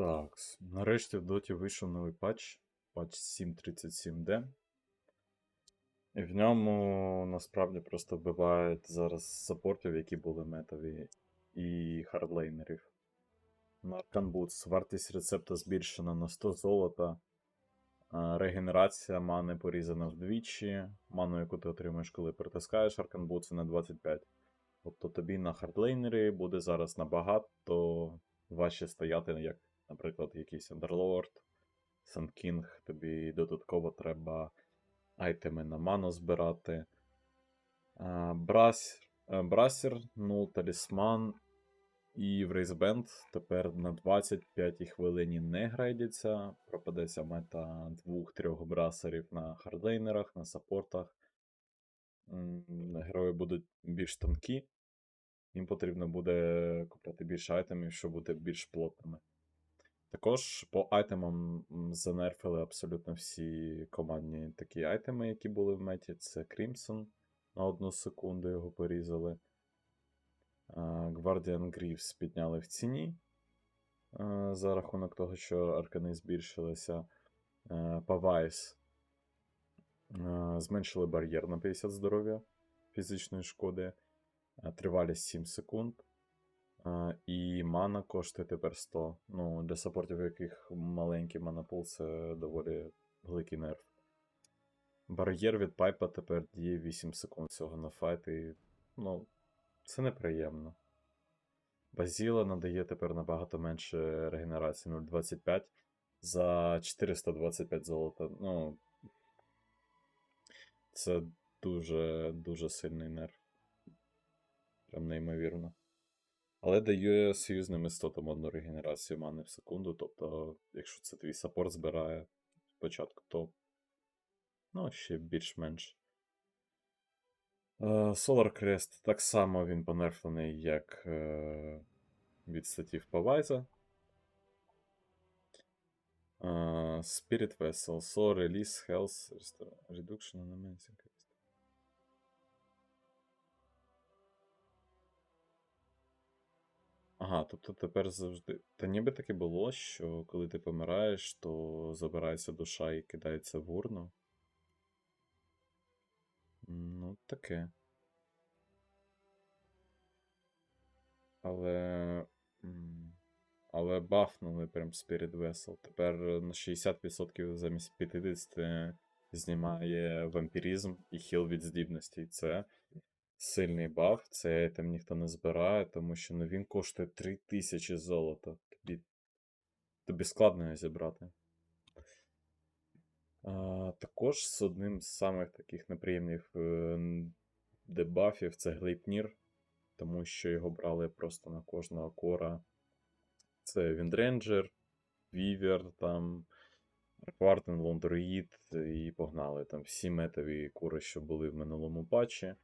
Так, нарешті в доті вийшов новий патч, патч 7.37D. І в ньому насправді просто вбивають зараз саппортів, які були метові, і хардлейнерів. На Arcan Boots вартість рецепта збільшена на 100 золота. Регенерація мани порізана вдвічі. Ману, яку ти отримаєш, коли притискаєш Arcan Boots, на 25. Тобто тобі на хардлейнері буде зараз набагато важче стояти, як, наприклад, якийсь Underlord, Sun King, тобі додатково треба айтеми на ману збирати. А, Брас, е, ну, талісман і в Рейсбенд тепер на 25 хвилині не грайдяться. Пропадеться мета двох-трьох брасерів на хардлейнерах, на саппортах. Герої будуть більш тонкі. Їм потрібно буде купляти більше айтемів, щоб бути більш плотними. Також по айтемам занерфили абсолютно всі командні такі айтеми, які були в меті. Це Crimson. На одну секунду його порізали. Guardian Greaves підняли в ціні за рахунок того, що аркани збільшилися. Е, Павайс е, зменшили бар'єр на 50 здоров'я фізичної шкоди. Е, Тривалість 7 секунд. І мана коштує тепер 100. Ну, для саппортів, яких маленький манапул, це доволі великий нерв. Бар'єр від пайпа тепер діє 8 секунд всього на файт, і ну, це неприємно. Базіла надає тепер набагато менше регенерації 0.25 за 425 золота. Ну, це дуже дуже сильний нерв. Прям неймовірно. Але дає союзним істотам одну регенерацію мани в секунду. Тобто, якщо це твій саппорт збирає спочатку, то ну, ще більш-менш. Е, Solar Crest так само він понерфлений, як е, від статів Павайза. Е, Spirit Vessel, Soul Release, Health, Reduction on Ага, тобто тепер завжди. Та ніби таки було, що коли ти помираєш, то забирається душа і кидається в урну. Ну, таке. Але. Але бафнули прям Spirit Vessel. Тепер на 60% замість 50 знімає вампіризм і хіл від здібностей. Це сильний баф. Цей айтем ніхто не збирає, тому що ну, він коштує 3000 золота. Тобі, тобі складно його зібрати. А, також з одним з самих таких неприємних е, дебафів це Глейпнір, тому що його брали просто на кожного кора. Це Віндренджер, Вівер, там, Квартен, Лондроїд і погнали. Там всі метові кури, що були в минулому патчі.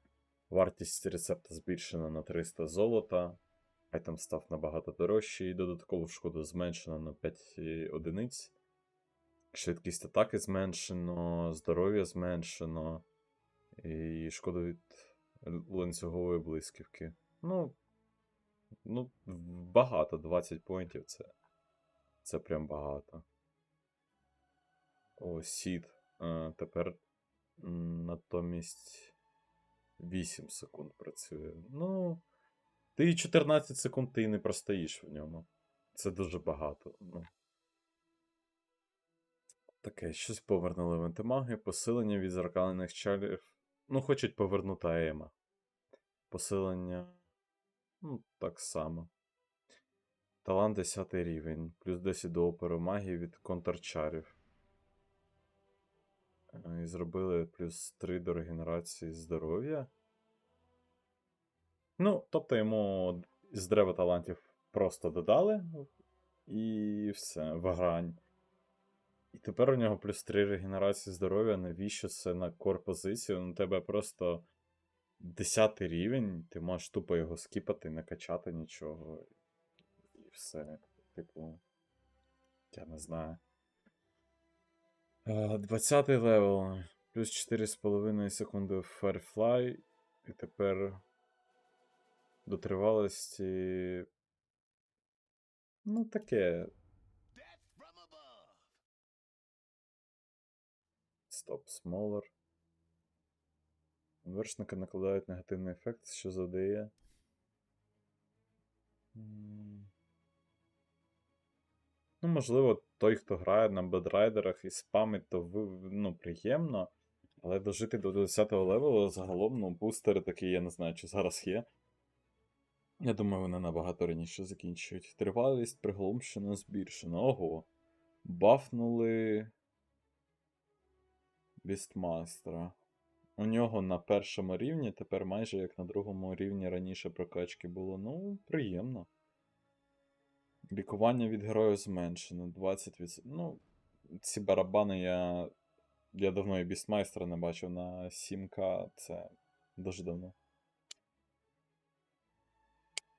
Вартість рецепта збільшена на 300 золота. Айтем став набагато дорожчий, і додаткову шкоду зменшено на 5 одиниць. Швидкість атаки зменшено, здоров'я зменшено. І шкоду від ланцюгової блисківки. Ну, ну, багато, 20 поінтів це. Це прям багато. О, сід. А, тепер натомість 8 секунд працює. Ну. Ти 14 секунд ти і не простоїш в ньому. Це дуже багато. Ну. Таке, щось повернули в антимаги, посилення від зеркалених чалів. Ну, хочуть повернути Аема. Посилення. Ну, так само. Талант 10 рівень. Плюс 10 до опору магії від контрчарів. Е, І зробили плюс 3 до регенерації здоров'я. Ну, тобто йому з дерева талантів просто додали. І все, в грань. І тепер у нього плюс 3 регенерації здоров'я. Навіщо це на кор позицію? Ну, тебе просто 10 рівень, ти можеш тупо його скіпати, не качати нічого. І все. Типу. Я не знаю. Е, 20-й левел. Плюс 4,5 секунди Firefly. І тепер до тривалості. Ну, таке. Стоп, смолер. Вершники накладають негативний ефект, що задає. Ну, можливо, той, хто грає на бедрайдерах і спамить, то ну, приємно. Але дожити до 10-го левелу загалом, ну, бустери такі, я не знаю, чи зараз є. Я думаю, вони набагато раніше закінчують. Тривалість приголомшено збільшено. Ого. Бафнули. Бістмастера. У нього на першому рівні, тепер майже як на другому рівні раніше прокачки було. Ну, приємно. Лікування від героїв зменшено. 20%. Ну, ці барабани я. Я давно і бістмайстра не бачив на 7К. Це дуже давно.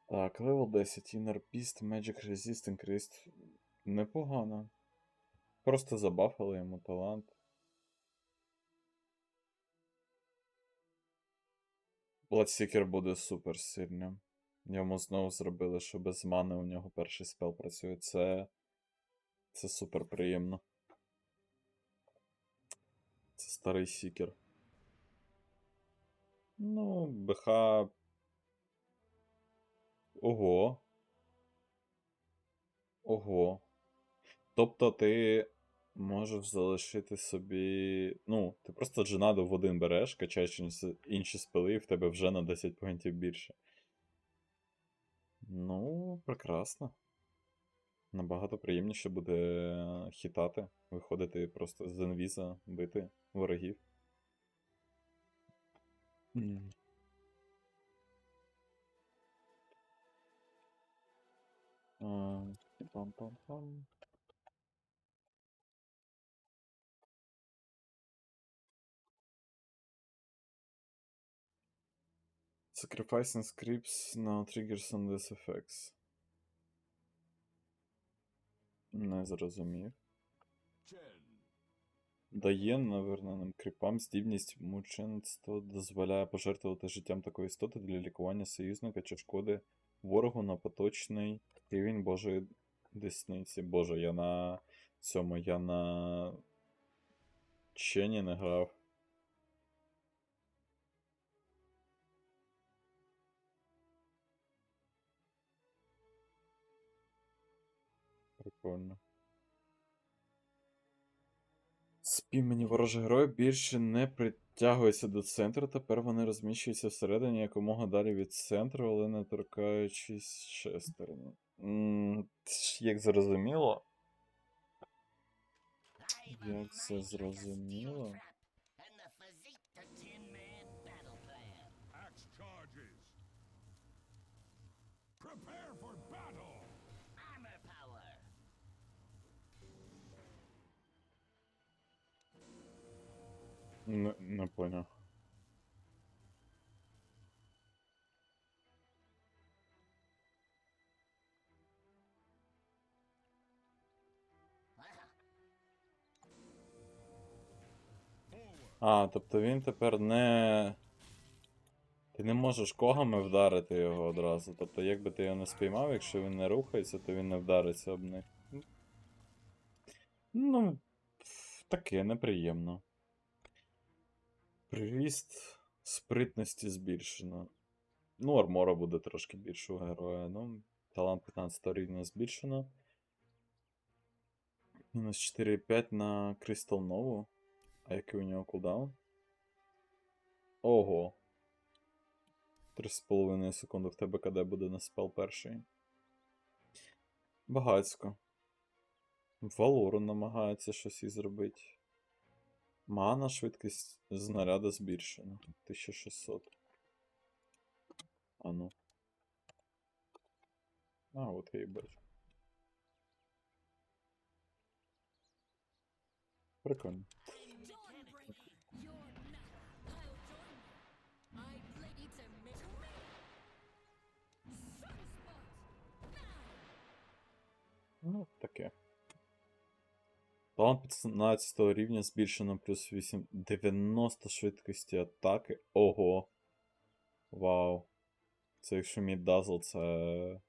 Так, левел 10. Inner Beast, Magic Resist Increased. Непогано. Просто забафали йому талант. Bloodseeker буде супер сильним. Йому знову зробили, що без мани у нього перший спел працює. Це. Це супер приємно. Це старий сікер. Ну, БХ. Ого. Ого. Тобто ти можеш залишити собі. Ну, ти просто дженаду в один береш, качаєш інші- спели, і в тебе вже на 10 поінтів більше. Ну, прекрасно. Набагато приємніше буде хітати, виходити просто з інвіза, бити ворогів. Mm. А, Пам-пам-пам. Sacrificing scripts now triggers on this effects. Не зрозумів. Дає наверненим кріпам здібність мученство дозволяє пожертвувати життям такої істоти для лікування союзника чи шкоди ворогу на поточний рівень Божої десниці. Боже, я на цьому, я на Чені не грав. Прикольно. Спіймані ворожі герої більше не притягуються до центру, тепер вони розміщуються всередині якомога далі від центру, але не торкаючись шестерні. Як зрозуміло. Як це зрозуміло? Не, не поняв. А, тобто він тепер не. Ти не можеш когами вдарити його одразу. Тобто, якби ти його не спіймав, якщо він не рухається, то він не вдариться об них. Ну, таке неприємно. Приріст спритності збільшено. Ну, армора буде трошки більше у героя. Ну, талант 15 рівня збільшено. Мінус 4,5 на Crystal Нову. А який у нього кулдаун? Ого. 3,5 секунди в тебе КД буде на спел перший. Багацько. Валору намагається щось і зробити. Мана швидкість знаряда збільшена. 1600. А ну. А, от я і бачу. Прикольно. Талант 15 рівня збільшено плюс 8. 90 швидкості атаки. Ого. Вау. Це якщо мій дазл, це.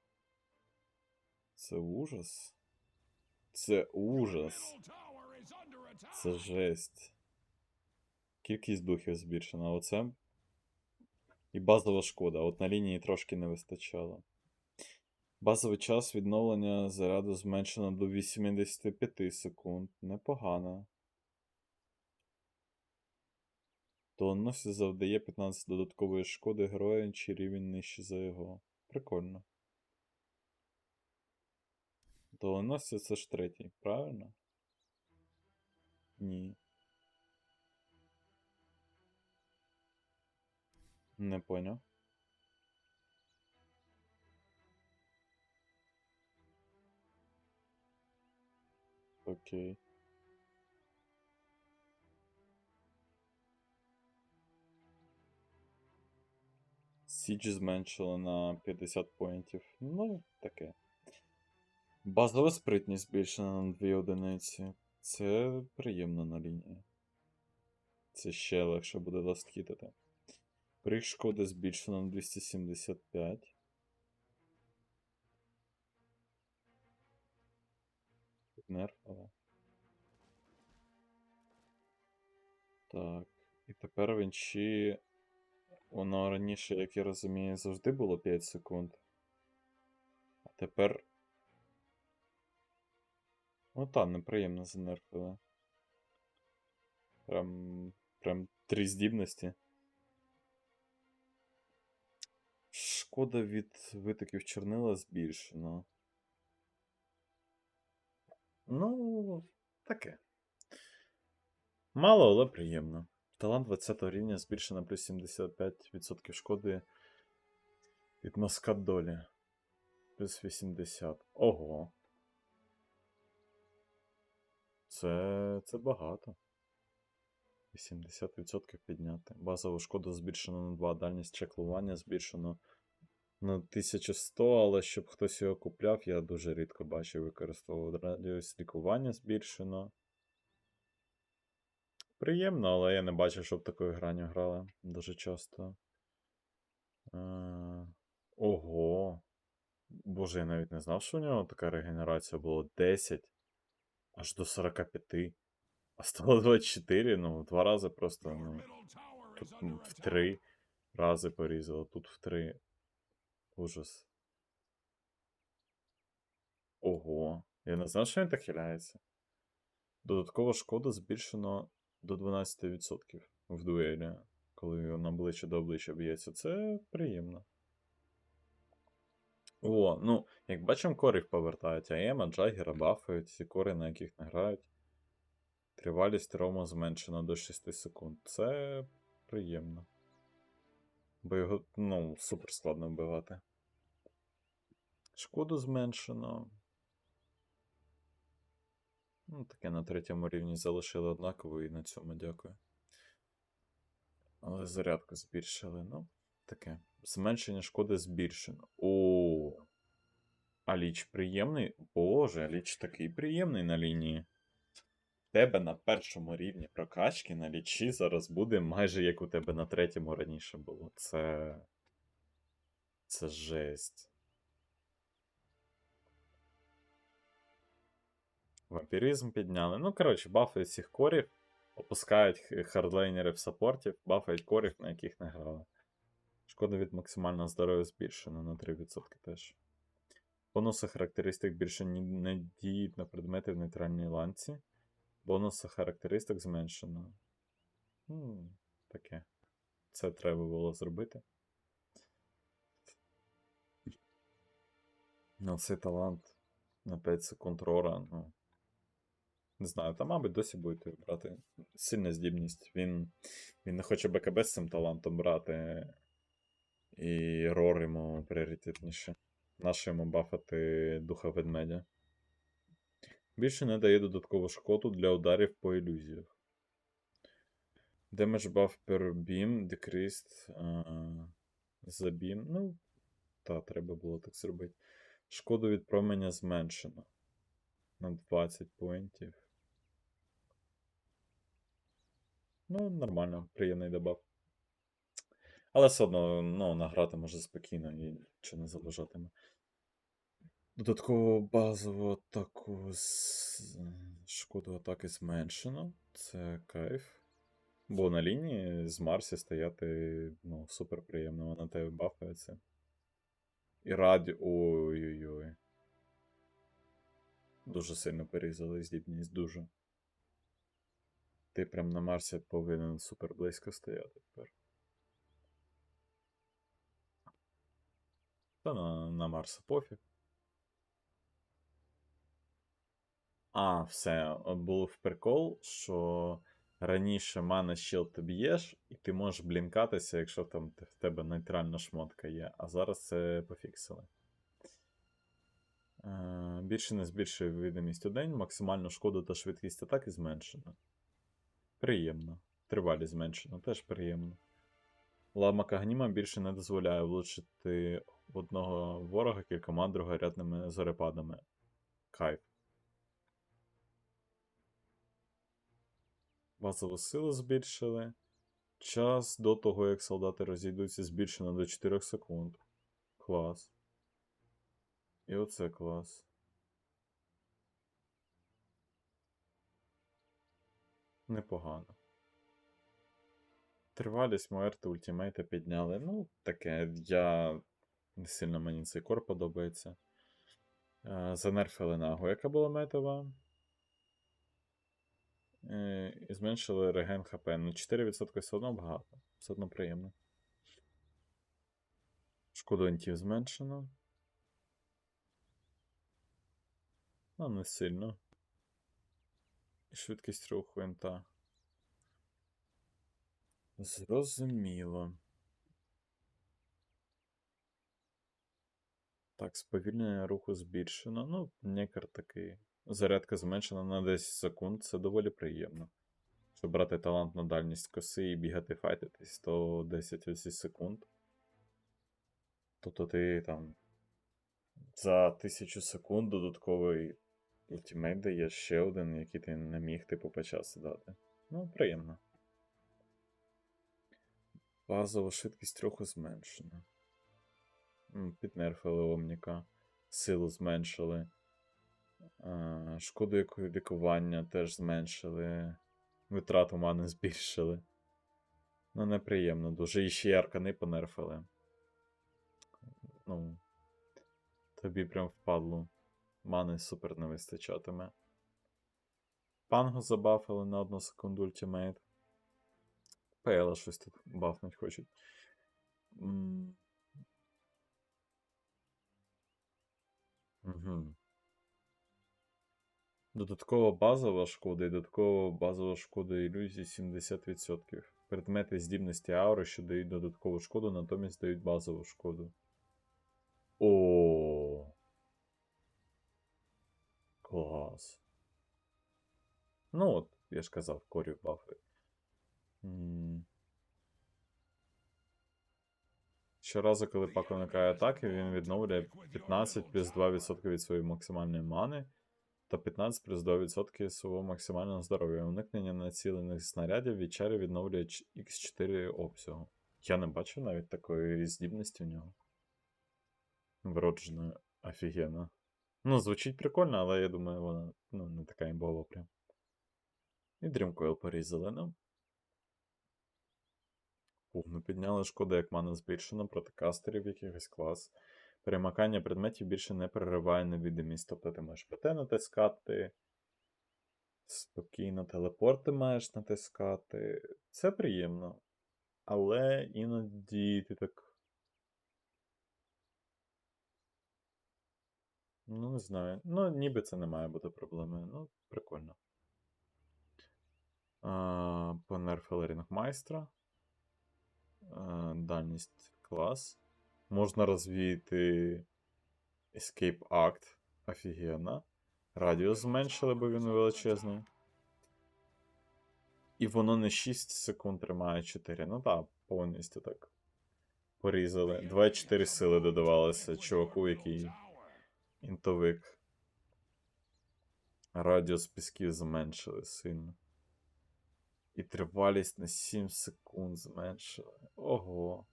Це ужас. Це ужас. Це жесть. Кількість духів збільшена. Оце. І базова шкода. От на лінії трошки не вистачало. Базовий час відновлення заряду зменшено до 85 секунд. Непогано. Доленосець завдає 15 додаткової шкоди героям, чи рівень нижче за його. Прикольно. Доленосець це ж третій, правильно? Ні. Не поняв. Окей. Січ зменшили на 50 поінтів. Ну, таке. Базова спритність збільшена на 2 одиниці. Це приємно на лінії. Це ще легше буде ласткітити. Крик шкоди збільшено на 275. Нерфало. Так. І тепер в інші. Воно раніше, як я розумію, завжди було 5 секунд. А тепер. Ну та, неприємно занерфили. Прям. Прям три здібності. Шкода від витоків чорнила збільшено. Ну, таке. Мало, але приємно. Талант 20 рівня збільшено плюс 75% шкоди від маскат долі. Плюс 80. Ого. Це, це багато. 80% підняти. Базову шкоду збільшено на 2. Дальність чеклування збільшено на 1100, але щоб хтось його купляв, я дуже рідко бачив використовував. Радіус лікування збільшено. Приємно, але я не бачив, щоб такою граню грали дуже часто. Е, Ого. Боже, я навіть не знав, що у нього така регенерація була 10 аж до 45. А стало 24, ну, в два рази просто. Ну, тут under в три рази порізало, тут в три. Ужас. Ого. Я не знав, що він так хиляється. Додаткова шкода збільшено до 12% в дуелі, коли вона обличчя до обличчя б'ється. Це приємно. О, ну, як бачимо, корів повертають, а Ема, Джагера бафають, всі кори, на яких не грають. Тривалість Рома зменшена до 6 секунд. Це приємно. Бо його, ну, супер складно вбивати. Шкоду зменшено. Ну, таке на третьому рівні залишили однаково і на цьому дякую. Але зарядку збільшили. Ну, таке. Зменшення шкоди збільшено. О. А ліч приємний. Боже, ліч такий приємний на лінії. Тебе на першому рівні прокачки на лічі зараз буде майже як у тебе на третьому раніше було. Це. Це жесть. Вампіризм підняли. Ну, коротше, бафають всіх корів, опускають хардлейнерів саппортів, бафають корів, на яких не грали. Шкода від максимального здоров'я збільшена на 3% теж. Бонуси характеристик більше не діють на предмети в нейтральній ланці. Бонуси характеристик зменшено. М, таке. Це треба було зробити. Ну, цей талант на 5 секунд рора, ну. Не знаю, та, мабуть, досі будете брати. Сильна здібність. Він, він не хоче БКБ з цим талантом брати. І рор йому пріоритетніше. Наше йому бафати духа ведмедя. Більше не дає додаткову шкоду для ударів по ілюзіях. Damage buff per beam decreased uh, beam. Ну, та, треба було так зробити. Шкоду від променя зменшено. На 20 поінтів. Ну, нормально, приємний дебаф. Але все одно, ну, награти може спокійно і нічого не заважатиме. Додатково базову атаку з шкоду атаки зменшено. Це кайф. Бо на лінії з Марсі стояти ну, супер приємно, вона тебе бафається. І раді. Ой-ой-ой. Дуже сильно перерізали здібність, дуже. Ти прям на Марсі повинен супер близько стояти тепер. Та на, на Марса пофіг. А, все. Був прикол, що раніше мана щил ти б'єш, і ти можеш блінкатися, якщо там в тебе нейтральна шмотка є. А зараз це пофіксили. Е, більше не збільшує видимість у день, максимальну шкоду та швидкість атаки зменшено. Приємно. Тривалість зменшено, теж приємно. Лама Кагніма більше не дозволяє влучити одного ворога кількома другорядними зорепадами. Кайф. Базову силу збільшили. Час до того, як солдати розійдуться, збільшено до 4 секунд. Клас. І оце клас. Непогано. Тривалість Муерти ультимейта підняли. Ну, таке. Я не сильно мені цей кор подобається. Е, Занерфили нагу, яка була метова. Е, І зменшили реген ХП. Ну, 4% все одно багато. Все одно приємно. Шкоду антів зменшено. Ну, не сильно. І швидкість руху інта. Зрозуміло. Так, сповільнення руху збільшено. Ну, некар такий. Зарядка зменшена на 10 секунд. Це доволі приємно. Щоб брати талант на дальність коси і бігати файтитись, то 10 секунд. Тобто ти там за 1000 секунд додатковий ультимейт даєш ще один, який ти не міг типу по часу дати. Ну, приємно. Базова швидкість руху зменшена. Піднерфили Омніка. Силу зменшили. Шкоду яку- лікування теж зменшили. Витрату мани збільшили. Ну, неприємно дуже. І ще й аркани понерфили. Ну. Тобі прям впадло. Мани супер не вистачатиме. Панго забафили на одну секунду ультимейт. Пейла щось тут бафнуть хочуть. М. Угу. Додаткова базова шкода і додаткова базова шкода ілюзії 70%. Предмети здібності аури, що дають додаткову шкоду, натомість дають базову шкоду. О. Клас. Ну от, я ж казав, корів бафи. Щоразу, коли пак уникає атаки, він відновлює 15 плюс 2% від своєї максимальної мани та 15 плюс 2% свого максимального здоров'я. Уникнення націлених снарядів від чарі відновлює X4 обсягу. Я не бачив навіть такої здібності в нього. Вродженої офігенно. Ну, звучить прикольно, але я думаю, вона ну, не така імбова прям. І Dreamcoil порізали, ну. Повну підняли шкода, як мана збільшена проти кастерів якихось клас. Перемикання предметів більше не перериває невидимість. Тобто ти можеш ПТ натискати. Спокійно телепорти маєш натискати. Це приємно. Але іноді ти так. Ну, не знаю. Ну, ніби це не має бути проблемою. Ну, прикольно. А, Понерфили рінгмайстра. А, Дальність клас. Можна розвіяти Escape Act. Офігенно. Радіус зменшили, бо він величезний. І воно не 6 секунд тримає 4. Ну так, повністю так. Порізали. 24 сили додавалося чуваку, який інтовик. Радіус пісків зменшили сильно. І тривалість на 7 секунд зменшили. Ого.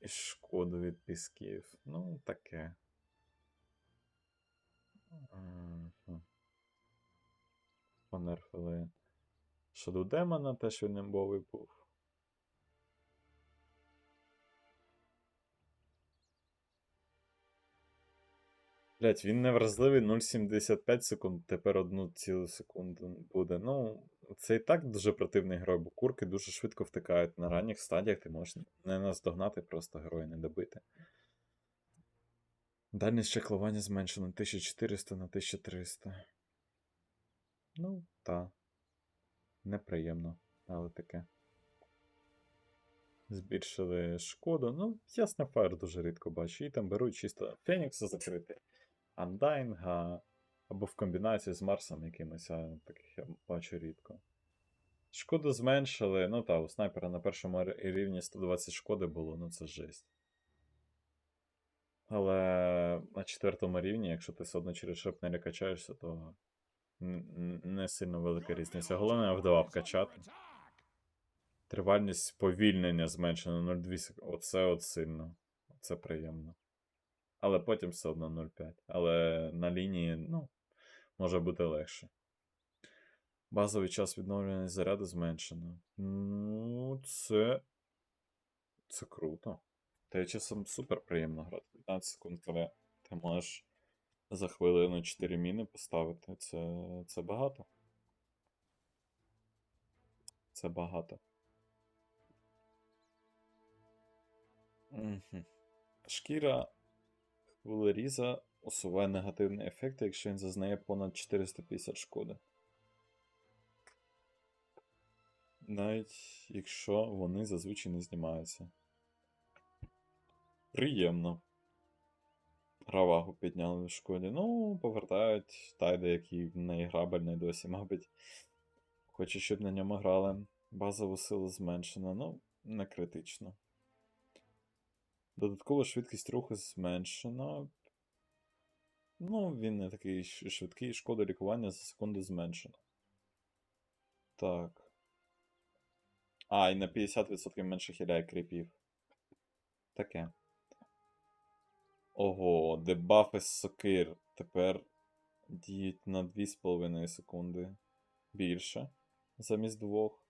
І шкоду від пісків. Ну, таке. Понерфили Shadow Демона, теж він імбовий був. Блять, він невразливий 0,75 секунд, тепер одну цілу секунду буде. Ну, це і так дуже противний герой, бо курки дуже швидко втикають. На ранніх стадіях ти можеш не наздогнати, просто героя не добити. Дальність чеклування зменшено 1400 на 1300. Ну, та. Неприємно, але таке. Збільшили шкоду. Ну, ясно, фаєр дуже рідко бачу. І там беруть чисто Фенікса закрити. Андайнга або в комбінації з Марсом якимось, а таких я бачу рідко. Шкоду зменшили. Ну та, у снайпера на першому рівні 120 шкоди було, ну це жесть. Але на четвертому рівні, якщо ти все одно через шепнері качаєшся, то не сильно велика різниця. Головне вдова вкачати. Тривальність повільнення зменшена 0,2 сек... Оце от сильно. Це приємно. Але потім все одно 0,5. Але на лінії, ну, може бути легше. Базовий час відновлення заряду зменшено. Ну, це. Це круто. Та часом супер приємно грати. 15 секунд, коли ти можеш за хвилину 4 міни поставити. Це, це багато. Це багато. Шкіра Вулеріза усуває негативний ефект, якщо він зазнає понад 450 шкоди. Навіть якщо вони зазвичай не знімаються. Приємно. Равагу підняли в шкоді. Ну, повертають тайда, який неіграбельний досі, мабуть. Хоче, щоб на ньому грали. Базову силу зменшено, ну, не критично. Додаткова швидкість руху зменшена. Ну, він не такий швидкий, шкода лікування за секунду зменшена. Так. А, і на 50% менше хиляє кріпів. Таке. Ого, дебафи з сокир тепер діють на 2,5 секунди більше замість двох.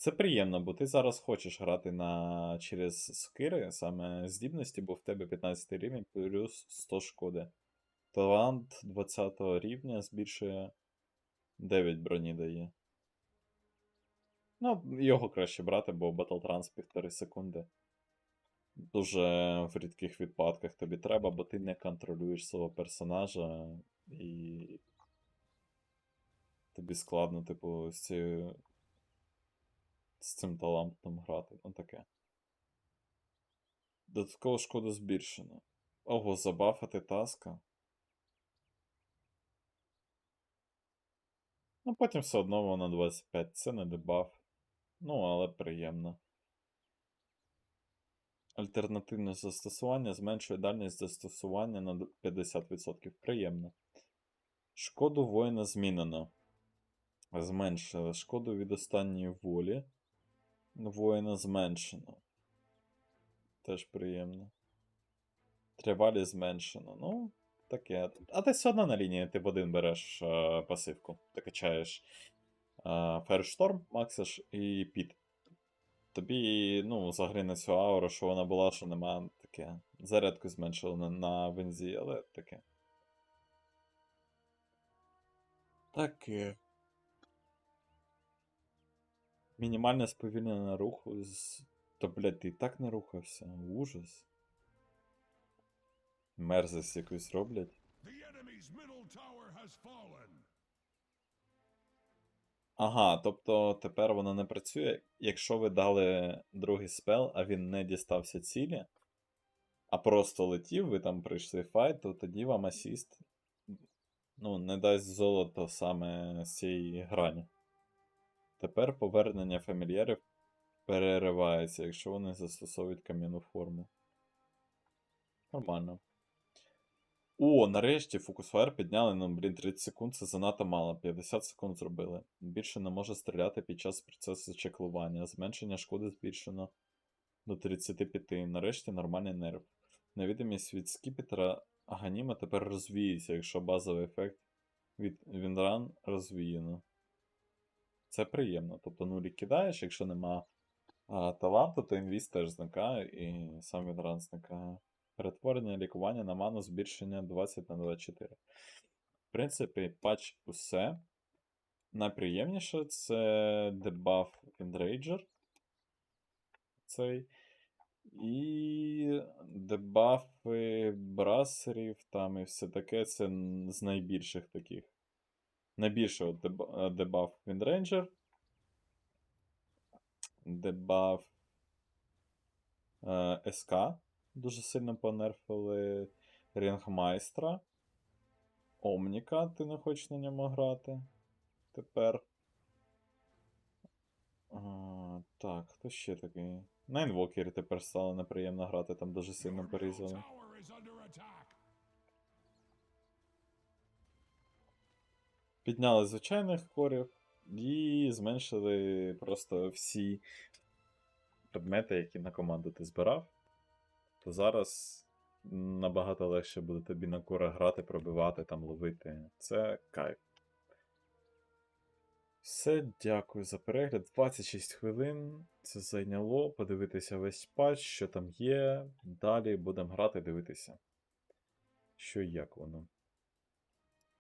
Це приємно, бо ти зараз хочеш грати на через сокири, саме здібності, бо в тебе 15 рівень плюс 100 шкоди. Талант 20 рівня збільшує 9 броні дає. Ну, його краще брати, бо Battle Trans півтори секунди. Дуже в рідких випадках тобі треба, бо ти не контролюєш свого персонажа і. Тобі складно, типу, з цією. З цим талантом грати. Ну таке. Додатково шкоду збільшено. Ого, забафати таска. Ну, потім все одно воно 25. Це не дебаф. Ну, але приємно. Альтернативне застосування зменшує дальність застосування на 50%. Приємно. Шкоду воїна змінено. Зменшили. Шкоду від останньої волі. Воїна зменшено. Теж приємно. Тривалість зменшено. Ну, таке. А ти все одно на лінії ти в один береш е, пасивку. Ти качаєш е, Фершторм, Максиш і Піт. Тобі, ну, загрине цю ауру, що вона була, що нема, таке. Зарядку зменшили на, на вензі, але таке. Таке. Мінімальне сповільнення руху з. То, блядь, ти і так не рухався. Ужас. Мерзость якусь роблять. Ага, тобто тепер воно не працює. Якщо ви дали другий спел, а він не дістався цілі, а просто летів, ви там прийшли файт, то тоді вам асіст ну, не дасть золото саме з цієї грані. Тепер повернення фамільярів переривається, якщо вони застосовують кам'яну форму. Нормально. О, нарешті Focusfire підняли, ну, блін, 30 секунд це занадто мало. 50 секунд зробили. Більше не може стріляти під час процесу чеклування. Зменшення шкоди збільшено до 35. Нарешті нормальний нерв. Невідомість від скіпетра Аганіма тепер розвіється, якщо базовий ефект від Вінран розвіяно. Це приємно. Тобто нулі кидаєш, якщо нема а, таланту, то інвіз теж зникає, і сам він ран зникає. Перетворення лікування на ману збільшення 20 на 24. В принципі, патч усе. Найприємніше це дебаф Enrager. Цей. І дебафи брасерів там і все таке. Це з найбільших таких. Деба- е, дебаф Windranger. Дебаф е, СК. Дуже сильно понерфили. Рінгмайстра. Омніка, ти не хочеш на ньому грати. Тепер. А, так, хто ще такий? На інвокері тепер стало неприємно грати, там дуже сильно порізали. Підняли звичайних корів і зменшили просто всі предмети, які на команду ти збирав. То зараз набагато легше буде тобі на корах грати, пробивати, там ловити. Це кайф. Все, дякую за перегляд. 26 хвилин. Це зайняло. Подивитися весь патч, що там є. Далі будемо грати, дивитися. Що і як воно.